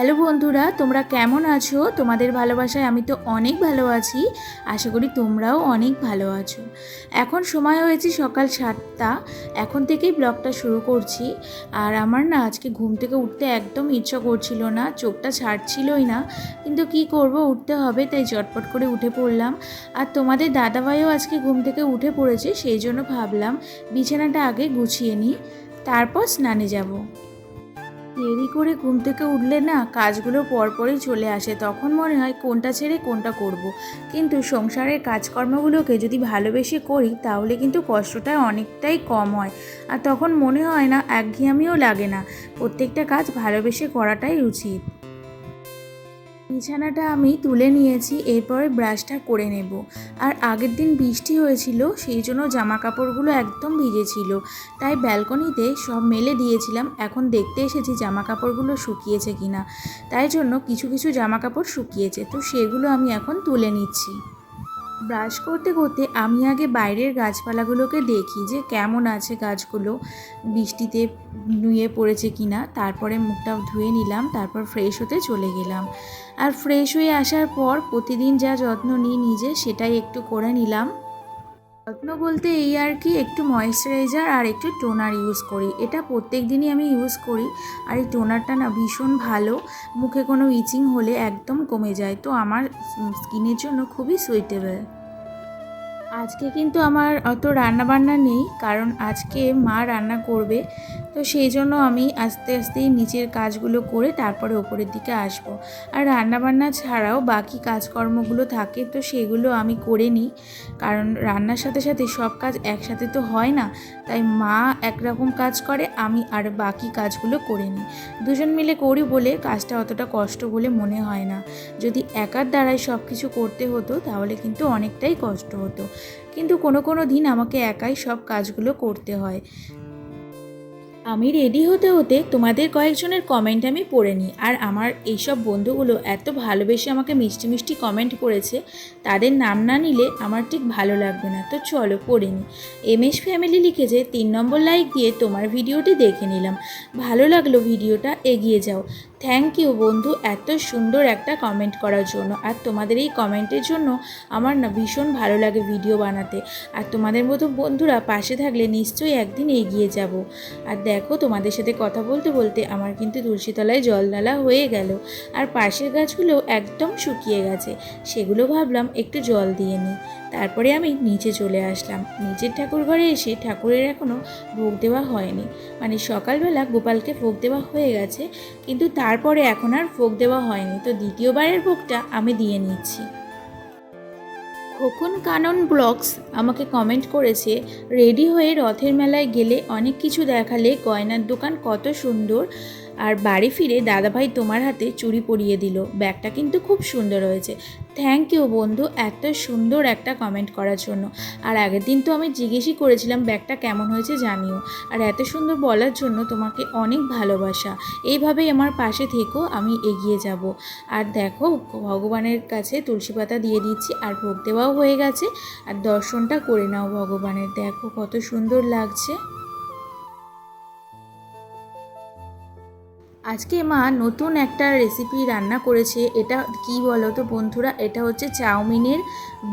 Hello বন্ধুরা, তোমরা কেমন আছো? তোমাদের ভালোবাসায় আমি তো অনেক ভালো আছি। আশা করি তোমরাও অনেক ভালো আছো। এখন সময় হয়েছে সকাল সাতটা। এখন থেকেই ব্লগটা শুরু করছি। আর আমার না আজকে ঘুম থেকে উঠতে একদম ইচ্ছা করছিল না, চোখটা ছাড়ছিলই না। কিন্তু কি করব, উঠতে হবে, তাই চটপট করে উঠে পড়লাম। আর তোমাদের দাদাভাইও আজকে ঘুম থেকে উঠে পড়েছে, সেই জন্য ভাবলাম বিছানাটা আগে গুছিয়ে নিই, তারপর স্নানে যাব। দেরি করে ঘুম থেকে উঠলে না কাজগুলো পরপরই চলে আসে। তখন মনে হয় কোনটা ছেড়ে কোনটা করব। কিন্তু সংসারের কাজকর্মগুলোকে যদি ভালোবেসে করি, তাহলে কিন্তু কষ্টটা অনেকটাই কম হয়। আর তখন মনে হয় না একঘেয়ামিও লাগে না। প্রত্যেকটা কাজ ভালোবেসে করাটাই উচিত। বিছানাটা আমি তুলে নিয়েছি, এরপরে ব্রাশটা করে নেব। আর আগের দিন বৃষ্টি হয়েছিল, সেই জন্য জামা কাপড়গুলো একদম ভিজেছিল তাই ব্যালকনিতে সব মেলে দিয়েছিলাম, এখন দেখতে এসেছি জামা কাপড়গুলো শুকিয়েছে কিনা। তাই জন্য কিছু কিছু জামা কাপড় শুকিয়েছে, তো সেগুলো আমি এখন তুলে নিচ্ছি। ব্রাশ করতে করতে আমি আগে বাইরের গাছপালাগুলোকে দেখি যে কেমন আছে গাছগুলো, বৃষ্টিতে নুয়ে পড়েছে কি না তারপরে মুখটা ধুয়ে নিলাম, তারপর ফ্রেশ হতে চলে গেলাম। আর ফ্রেশ হয়ে আসার পর প্রতিদিন যা যত্ন নিই নিজে, সেটাই একটু করে নিলাম। যত্ন বলতে এই আর কি, একটু ময়েশ্চারাইজার আর একটু টোনার ইউজ করি। এটা প্রত্যেক দিনই আমি ইউজ করি আর এই টোনারটা না ভীষণ ভালো। মুখে কোনো ইচিং হলে একদম কমে যায়। তো আমার স্কিনের জন্য খুবই সুইটেবল আজকে কিন্তু আমার অত রান্নাবান্না নেই, কারণ আজকে মা রান্না করবে। তো সেই জন্য আমি আস্তে আস্তে নিচের কাজগুলো করে তারপরে ওপরের দিকে আসব। আর রান্নাবান্না ছাড়াও বাকি কাজকর্মগুলো থাকে তো সেগুলো আমি করে নিই। কারণ রান্নার সাথে সাথে সব কাজ একসাথে তো হয় না, তাই মা একরকম কাজ করে, আমি আর বাকি কাজগুলো করে নিই। দুজন মিলে করি বলে কাজটা অতটা কষ্ট বলে মনে হয় না। যদি একার দ্বারাই সব কিছু করতে হতো, তাহলে কিন্তু অনেকটাই কষ্ট হতো। কিন্তু কোনো কোনো দিন আমাকে একাই সব কাজগুলো করতে হয়। আমি রেডি হতে হতে তোমাদের কয়েকজনের কমেন্ট আমি পড়ে নিই। আর আমার এইসব বন্ধুগুলো এত ভালোবেসে আমাকে মিষ্টি মিষ্টি কমেন্ট করেছে, তাদের নাম না নিলে আমার ঠিক ভালো লাগবে না। তো চলো পড়ে নিই। এম এস ফ্যামিলি লিখেছে তিন নম্বর লাইক দিয়ে তোমার ভিডিওটি দেখে নিলাম। ভালো লাগল ভিডিওটা এগিয়ে যাও। থ্যাংক ইউ বন্ধু, এত সুন্দর একটা কমেন্ট করার জন্য। আর তোমাদের এই কমেন্টের জন্য আমার না ভীষণ ভালো লাগে ভিডিও বানাতে। আর তোমাদের মতো বন্ধুরা পাশে থাকলে নিশ্চয়ই একদিন এগিয়ে যাব। আর দেখো, তোমাদের সাথে কথা বলতে বলতে আমার কিন্তু তুলসীতলায় জল ডালা হয়ে গেল। আর পাশের গাছগুলো একদম শুকিয়ে গেছে। সেগুলো ভাবলাম একটু জল দিয়ে নিই। তারপরে আমি নিচে চলে আসলাম। নিচের ঠাকুর ঘরে এসে ঠাকুরের এখনও ভোগ দেওয়া হয়নি। মানে সকালবেলা গোপালকে ভোগ দেওয়া হয়ে গেছে, কিন্তু তারপরে এখন আর ভোগ দেওয়া হয়নি। তো দ্বিতীয়বারের ভোগটা আমি দিয়ে নিচ্ছি। খোকন কানন ব্লগস আমাকে কমেন্ট করেছে, রেডি হয়ে রথের মেলায় গেলে অনেক কিছু দেখালে গয়নার দোকান কত সুন্দর। আর বাড়ি ফিরে দাদাভাই তোমার হাতে চুড়ি পরিয়ে দিল। ব্যাগটা কিন্তু খুব সুন্দর হয়েছে। থ্যাংক ইউ বন্ধু এত সুন্দর একটা কমেন্ট করার জন্য। আর আগের দিন তো আমি জিজ্ঞেসই করেছিলাম ব্যাগটা কেমন হয়েছে জানিও। আর এত সুন্দর বলার জন্য তোমাকে অনেক ভালোবাসা। এইভাবেই আমার পাশে থেকো, আমি এগিয়ে যাব। আর দেখো, ভগবানের কাছে তুলসী পাতা দিয়ে দিচ্ছি, আর ভোগ দেওয়াও হয়ে গেছে। আর দর্শনটা করে নাও ভগবানের। দেখো কত সুন্দর লাগছে। আজকে মা নতুন একটা রেসিপি রান্না করেছে। এটা কি বলো তো বন্ধুরা? এটা হচ্ছে চাউমিনের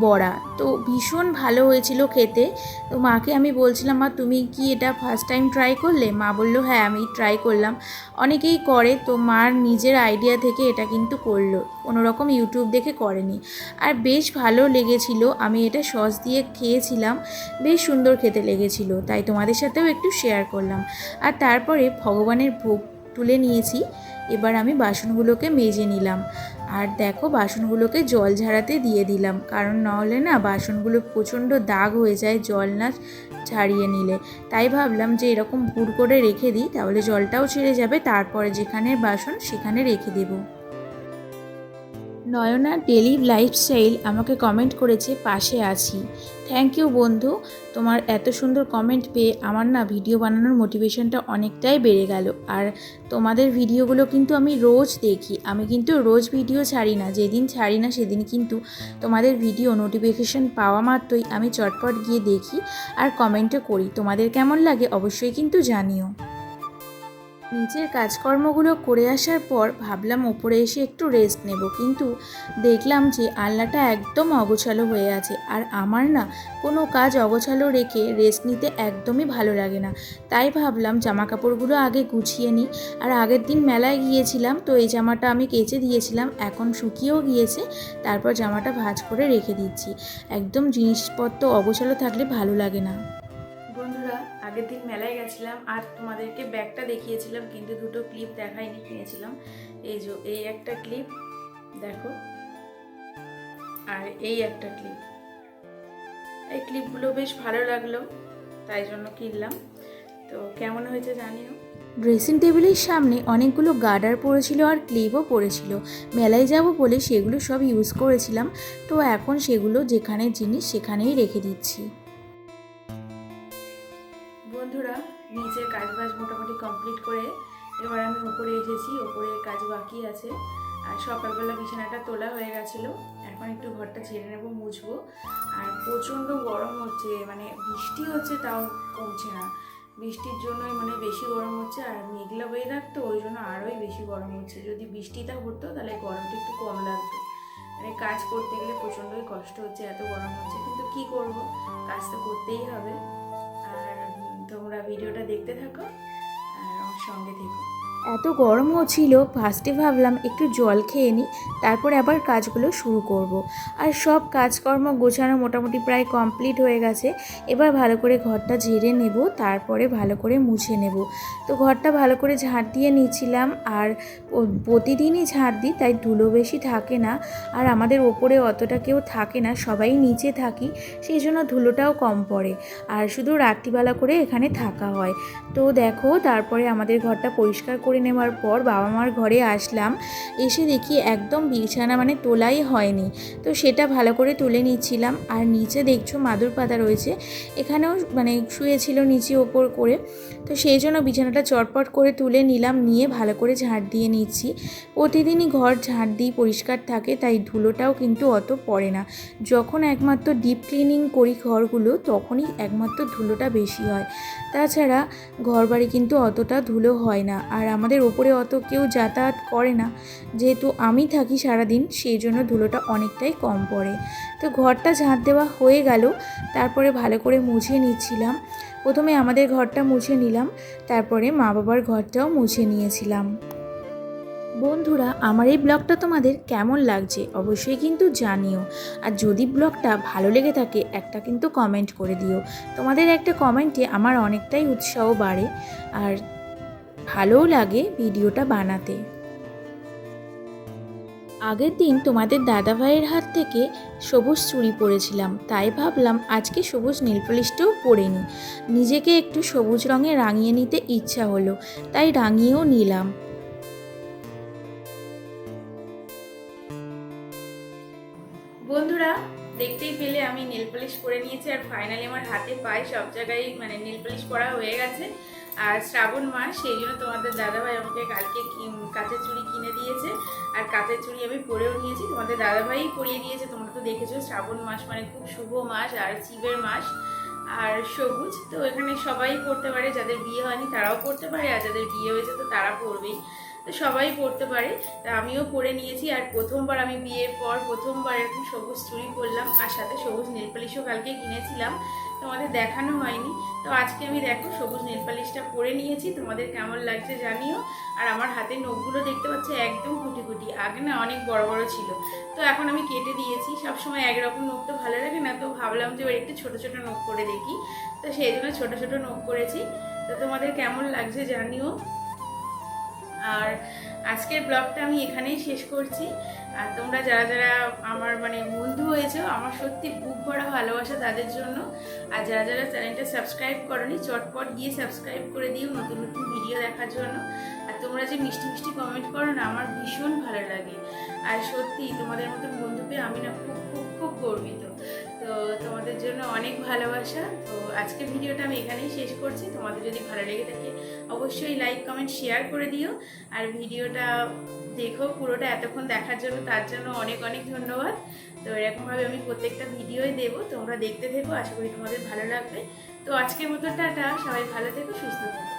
বড়া। তো ভীষণ ভালো হয়েছিল খেতে। তো মাকে আমি বলছিলাম, মা, তুমি কি এটা ফার্স্ট টাইম ট্রাই করলে? মা বলল হ্যাঁ আমি ট্রাই করলাম। অনেকেই করে, তো মার নিজের আইডিয়া থেকে এটা কিন্তু করল। রকম ইউটিউব দেখে করেনি। আর বেশ ভালো লেগেছিল। আমি এটা সস দিয়ে খেয়েছিলাম। বেশ সুন্দর খেতে লেগেছিল। তাই তোমাদের সাথেও একটু শেয়ার করলাম। আর তারপরে ভগবানের ভোগ তুলে নিয়েছি। এবার আমি বাসনগুলোকে মেজে নিলাম। আর দেখো, বাসনগুলোকে জল ঝাড়াতে দিয়ে দিলাম। কারণ নাহলে না বাসনগুলো প্রচণ্ড দাগ হয়ে যায় জল না ছাড়িয়ে নিলে। তাই ভাবলাম যে এরকম ভুর করে রেখে দিই, তাহলে জলটাও ছেড়ে যাবে। তারপরে যেখানে বাসন, সেখানে রেখে দেবো। নয়না ডেলি লাইফস্টাইল আমাকে কমেন্ট করেছে, পাশে আছি। থ্যাংক ইউ বন্ধু, তোমার এত সুন্দর কমেন্ট পেয়ে আমার না ভিডিও বানানোর মোটিভেশনটা অনেকটাই বেড়ে গেল। আর তোমাদের ভিডিওগুলো কিন্তু আমি রোজ দেখি, আমি কিন্তু রোজ ভিডিও ছাড়ি না, যেদিন ছাড়ি না সেদিন কিন্তু তোমাদের ভিডিও নোটিফিকেশন পাওয়া মাত্রই আমি চটপট গিয়ে দেখি আর কমেন্টও করি। তোমাদের কেমন লাগে অবশ্যই কিন্তু জানিও। নিজের কাজকর্মগুলো করে আসার পর ভাবলাম ওপরে এসে একটু রেস্ট নেব। কিন্তু দেখলাম যে আলনাটা একদম অগোছালো হয়ে আছে আর আমার না কোনো কাজ অগোছালো রেখে রেস্ট নিতে একদমই ভালো লাগে না। তাই ভাবলাম জামা কাপড়গুলো আগে গুছিয়ে নিই। আর আগের দিন মেলায় গিয়েছিলাম তো এই জামাটা আমি কেচে দিয়েছিলাম, এখন শুকিয়েও গিয়েছে। তারপর জামাটা ভাজ করে রেখে দিচ্ছি। একদম জিনিসপত্র অগোছালো থাকলে ভালো লাগে না। আগের দিন মেলায় গেছিলাম আর তোমাদেরকে ব্যাগটা দেখিয়েছিলাম, কিন্তু দুটো ক্লিপ দেখাইনি, কিনেছিলাম। এই যে, এই একটা ক্লিপ দেখো। আর এই একটা ক্লিপ এই ক্লিপগুলো বেশ ভালো লাগল, তাই জন্য কিনলাম। তো কেমন হয়েছে জানিও? ড্রেসিং টেবিলের সামনে অনেকগুলো গার্ডার পড়েছিল আর ক্লিপও পড়েছিল। মেলায় যাব বলে সেগুলো সব ইউজ করেছিলাম, তো এখন সেগুলো যেখানে জিনিস সেখানেই রেখে দিচ্ছি। বন্ধুরা নিচের কাজ বাজ মোটামুটি কমপ্লিট করে এবার আমি উপরে এসেছি ওপরে কাজ বাকি আছে। আর সকালবেলা বিছানাটা তোলা হয়ে গেছিল। এখন একটু ঘরটা ছেড়ে নেব, মুছবো। আর প্রচণ্ড গরম হচ্ছে মানে বৃষ্টি হচ্ছে তাও কমছে না। বৃষ্টির জন্যই মানে বেশি গরম হচ্ছে, আর মেঘলা ওয়েদার তো, ওই জন্য আরোই বেশি গরম হচ্ছে। যদি বৃষ্টিটা হতো, তাহলে গরমটা একটু কম লাগতো। মানে কাজ করতে গেলে প্রচণ্ডই কষ্ট হচ্ছে, এত গরম হচ্ছে। কিন্তু কি করব? কাজ তো করতেই হবে। তোমরা ভিডিওটা দেখতে থাকো আর সঙ্গে থেকো। এত গরম ছিল, ফার্স্টে ভাবলাম একটু জল খেয়ে নিই, তারপরে আবার কাজগুলো শুরু করব। আর সব কাজকর্ম গোছানো মোটামুটি প্রায় কমপ্লিট হয়ে গেছে, এবার ভালো করে ঘরটা ঝেড়ে নেব, তারপরে ভালো করে মুছে নেব। তো ঘরটা ভালো করে ঝাঁট দিয়ে নিয়েছিলাম আর প্রতিদিনই ঝাঁট দিই, তাই ধুলো বেশি থাকে না। আর আমাদের ওপরে অতটা কেউ থাকে না, সবাই নিচে থাকি, সেই জন্য ধুলোটাও কম পড়ে। আর শুধু রাত্রিবেলা করে এখানে থাকা হয়। তো দেখো, তারপরে আমাদের ঘরটা পরিষ্কার করে নেওয়ার পর বাবা মার ঘরে আসলাম। এসে দেখি একদম বিছানা মানে তোলাই হয়নি। তো সেটা ভালো করে তুলে নিচ্ছিলাম। আর নিচে দেখছ মাদুর পাতা রয়েছে। এখানেও মানে শুয়েছিল নিচে ওপর করে। তো সেই জন্য বিছানাটা চটপট করে তুলে নিলাম। নিয়ে ভালো করে ঝাড় দিয়ে নিচ্ছি। প্রতিদিনই ঘর ঝাড় দিই, পরিষ্কার থাকে, তাই ধুলোটাও কিন্তু অত পড়ে না। যখন একমাত্র ডিপ ক্লিনিং করি ঘরগুলো, তখনই একমাত্র ধুলোটা বেশি হয়। তাছাড়া ঘর বাড়ি কিন্তু অতটা ধুলো হয় না। আর আমাদের ওপরে অত কেউ যাতায়াত করে না। যেহেতু আমি থাকি সারাদিন, সেই জন্য ধুলোটা অনেকটাই কম পড়ে। তো ঘরটা ঝাঁট দেওয়া হয়ে গেল, তারপরে ভালো করে মুছে নিচ্ছিলাম। প্রথমে আমাদের ঘরটা মুছে নিলাম, তারপরে মা বাবার ঘরটাও মুছে নিয়েছিলাম। বন্ধুরা, আমার এই ব্লগটা তোমাদের কেমন লাগছে অবশ্যই কিন্তু জানিও। আর যদি ব্লগটা ভালো লেগে থাকে, একটা কিন্তু কমেন্ট করে দিও। তোমাদের একটা কমেন্টে আমার অনেকটাই উৎসাহ বাড়ে। আর ভালোও লাগে ভিডিওটা বানাতে। আগের দিন তোমাদের দাদাভাইয়ের হাত থেকে সবুজ চুড়ি পরেছিলাম, তাই ভাবলাম আজকে সবুজ নীলপলিশটাও পরে নিই। নিজেকে একটু সবুজ রঙে রাঙিয়ে নিতে ইচ্ছা হলো, তাই রাঙিয়েও নিলাম। আমি নেল পলিশ করে নিয়েছি আর ফাইনালি আমার হাতে পায়ে সব জায়গায় মানে নেল পলিশ করা হয়ে গেছে। আর শ্রাবণ মাস, সেই জন্য তোমাদের দাদাভাই আমাকে কালকে কাঁচের চুড়ি কিনে দিয়েছে। আর কাঁচের চুড়ি আমি পরেও নিয়েছি। তোমাদের দাদাভাই পরিয়ে দিয়েছে, তোমরা তো দেখেছ, শ্রাবণ মাস মানে খুব শুভ মাস আর শিবের মাস। আর সবুজ, তো এখানে সবাই পড়তে পারে, যাদের বিয়ে হয়নি তারাও পড়তে পারে, আর যাদের বিয়ে হয়েছে তো তারা পড়বেই তো সবাই পড়তে পারে, তা আমিও পরে নিয়েছি। আর প্রথমবার আমি বিয়ের পর প্রথমবার এরকম সবুজ চুরি করলাম আর সাথে সবুজ নেলপালিশও কালকে কিনেছিলাম। তোমাদের দেখানো হয়নি। তো আজকে আমি দেখো সবুজ নেলপালিশটা পরে নিয়েছি, তোমাদের কেমন লাগছে জানিও। আর আমার হাতে নখগুলো দেখতে পাচ্ছ একদম কুটি কুটি আগে না অনেক বড় বড় ছিল। তো এখন আমি কেটে দিয়েছি, সবসময় একরকম নখ তো ভালো লাগে না, তো ভাবলাম যে একটু ছোটো ছোটো নখ করে দেখি। তো সেই জন্য ছোটো ছোটো নখ করেছি। তো তোমাদের কেমন লাগছে জানিও। আর আজকের ব্লগটা আমি এখানেই শেষ করছি। আর তোমরা যারা যারা আমার মানে বন্ধু হয়েছো, আমার সত্যি বুক ভরা ভালোবাসা তাদের জন্য। আর যারা যারা চ্যানেলটা সাবস্ক্রাইব করনি, চটপট গিয়ে সাবস্ক্রাইব করে দিও নতুন নতুন ভিডিও দেখার জন্য। আর তোমরা যে মিষ্টি মিষ্টি কমেন্ট করো না, আমার ভীষণ ভালো লাগে। আর সত্যি তোমাদের মতন বন্ধু পেয়ে আমি না খুব খুব খুব গর্বিত। তো তোমাদের জন্য অনেক ভালোবাসা। তো আজকের ভিডিওটা আমি এখানেই শেষ করছি। তোমাদের যদি ভালো লেগে থাকে, অবশ্যই লাইক কমেন্ট শেয়ার করে দিও। আর ভিডিওটা দেখো পুরোটা এতক্ষণ দেখার জন্য, তার জন্য অনেক অনেক ধন্যবাদ। তো এরকমভাবে আমি প্রত্যেকটা ভিডিওই দেবো, তোমরা দেখতে থেকো। আশা করি তোমাদের ভালো লাগবে। তো আজকের মতো টাটা, সবাই ভালো থেকো, সুস্থ থেকো।